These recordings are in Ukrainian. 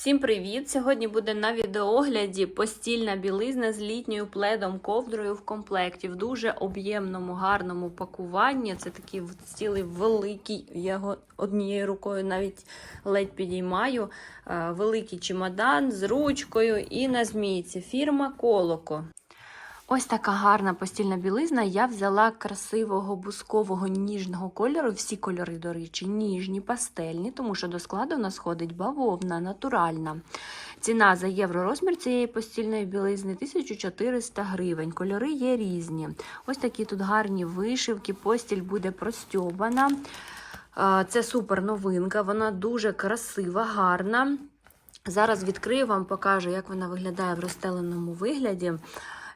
Всім привіт! Сьогодні буде на відеогляді постільна білизна з літньою пледом ковдрою в комплекті в дуже об'ємному, гарному пакуванні. Це такий цілий великий, я його однією рукою навіть ледь підіймаю. е, Великий чемодан з ручкою і на змійці. Фірма Колоко. Ось така гарна постільна білизна. Я взяла красивого бускового ніжного кольору. Всі кольори, до речі, ніжні, пастельні, тому що до складу у нас ходить бавовна, натуральна. Ціна за євро розмір цієї постільної білизни 1400 гривень. Кольори є різні. Ось такі тут гарні вишивки, постіль буде простьобана. Е, Це супер новинка, вона дуже красива, гарна. Зараз відкрию вам, покажу, як вона виглядає в розстеленому вигляді.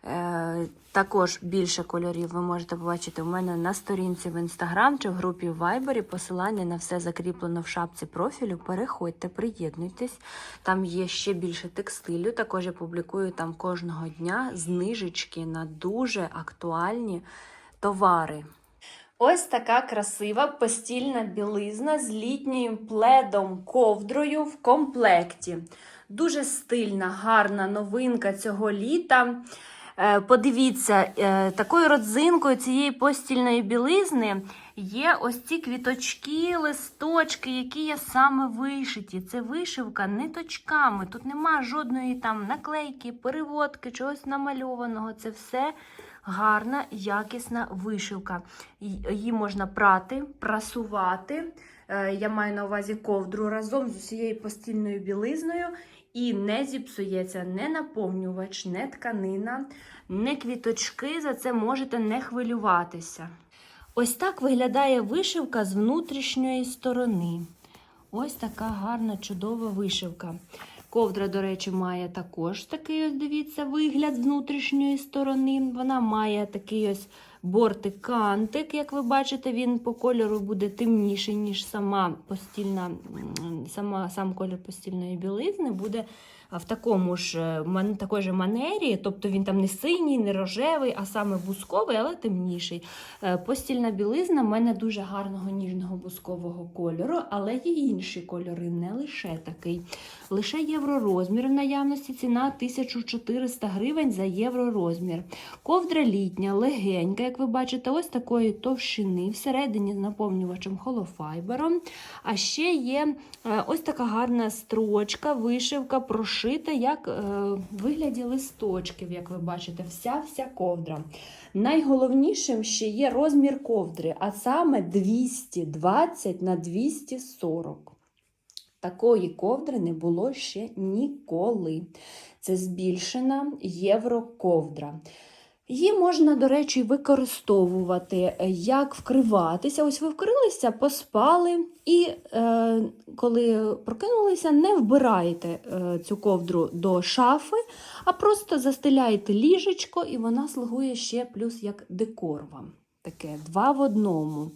Е, також більше кольорів ви можете побачити у мене на сторінці в інстаграм чи в групі в Вайбері. Посилання на все закріплено в шапці профілю. Переходьте, приєднуйтесь. Там є ще більше текстилю. Також я публікую там кожного дня знижечки на дуже актуальні товари. Ось така красива постільна білизна з літнім пледом ковдрою в комплекті. Дуже стильна, гарна новинка цього літа. Е, Подивіться, е, такою родзинкою цієї постільної білизни є ось ці квіточки, листочки, які є саме вишиті. Це вишивка ниточками. Тут нема жодної там наклейки, переводки, чогось намальованого. Це все гарна, якісна вишивка. Її можна прати, прасувати. Е, Я маю на увазі ковдру разом з усією постільною білизною. І не зіпсується не наповнювач, не тканина, не квіточки. За це можете не хвилюватися. Ось так виглядає вишивка з внутрішньої сторони. Ось така гарна, чудова вишивка. Ковдра, до речі, має також такий ось, дивіться, вигляд з внутрішньої сторони. Вона має такий ось бортик-кантик, як ви бачите, він по кольору буде темніший, ніж сама постільна, сама, сам колір постільної білизни буде в такому ж е, такої ж манері, тобто він там не синій, не рожевий, а саме бусковий, але темніший. Е, Постільна білизна в мене дуже гарного ніжного бускового кольору, але є інші кольори, не лише такий. Лише євророзмір в наявності ціна 1400 гривень за євророзмір. Ковдра літня, легенька, як ви бачите, ось такої товщини, всередині з наповнювачем холофайбером. А ще є е, ось така гарна строчка, вишивка, прошита, як е, в вигляді листочків, як ви бачите, вся-вся ковдра. Найголовнішим ще є розмір ковдри, а саме 220 на 240. Такої ковдри не було ще ніколи. Це збільшена євроковдра. Її можна, до речі, використовувати е, як вкриватися. Ось ви вкрилися, поспали, і е, коли прокинулися, не вбираєте е, цю ковдру до шафи, а просто застеляєте ліжечко, і вона слугує ще плюс як декор вам. Таке два в одному.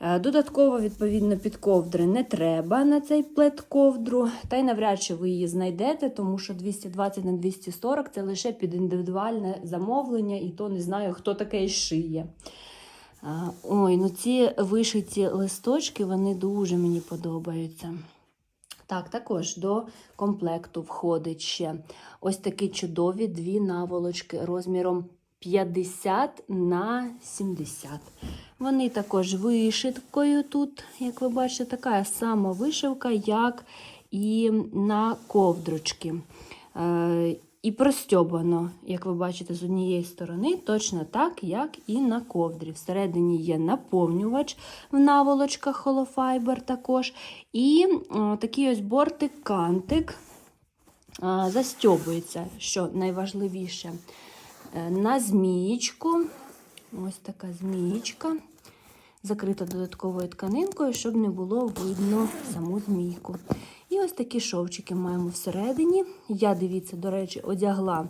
Е, Додатково, відповідно, під ковдри не треба на цей плед ковдру, та й навряд чи ви її знайдете, тому що 220 на 240 це лише під індивідуальне замовлення, і то не знаю, хто таке шиє. Ой, ну ці вишиті листочки, вони дуже мені подобаються. Так, також до комплекту входить ще ось такі чудові дві наволочки розміром 50 на 70. Вони також вишиткою тут, як ви бачите, така сама вишивка, як і на ковдрочки. Е, і простьобано, як ви бачите, з однієї сторони, точно так, як і на ковдрі. Всередині є наповнювач в наволочках холофайбер також. І о, такий ось бортик-кантик а, застьобується, що найважливіше, е, на змієчку. Ось така змієчка, закрита додатковою тканинкою, щоб не було видно саму змійку. І ось такі шовчики маємо всередині. Я, дивіться, до речі, одягла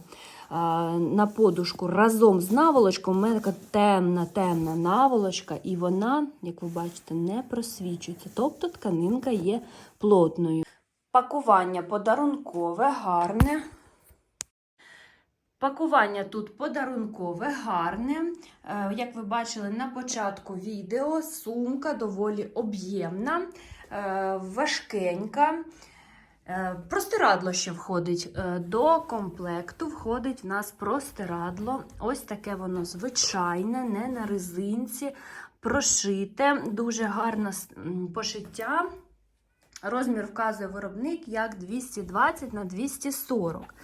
а, на подушку разом з наволочкою. У мене така темна, темна наволочка, і вона, як ви бачите, не просвічується. Тобто тканинка є плотною. Пакування подарункове, гарне. Пакування тут подарункове, гарне. Е, Як ви бачили на початку відео, сумка доволі об'ємна, е, важкенька. Е, Простирадло ще входить до комплекту. Входить в нас простирадло. Ось таке воно звичайне, не на резинці, прошите, дуже гарне пошиття. Розмір вказує виробник як 220 на 240.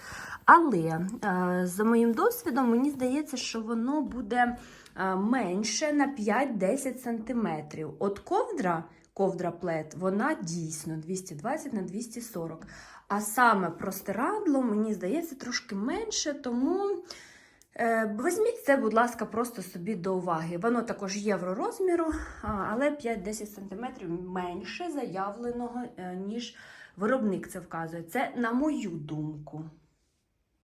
Але е, за моїм досвідом, мені здається, що воно буде е, менше на 5-10 см. От ковдра, ковдра плед, вона дійсно 220 на 240. А саме простирадло, мені здається, трошки менше, тому візьміть це, будь ласка, просто собі до уваги. Воно також євророзміру, але 5-10 см менше заявленого, е, ніж виробник це вказує. Це на мою думку.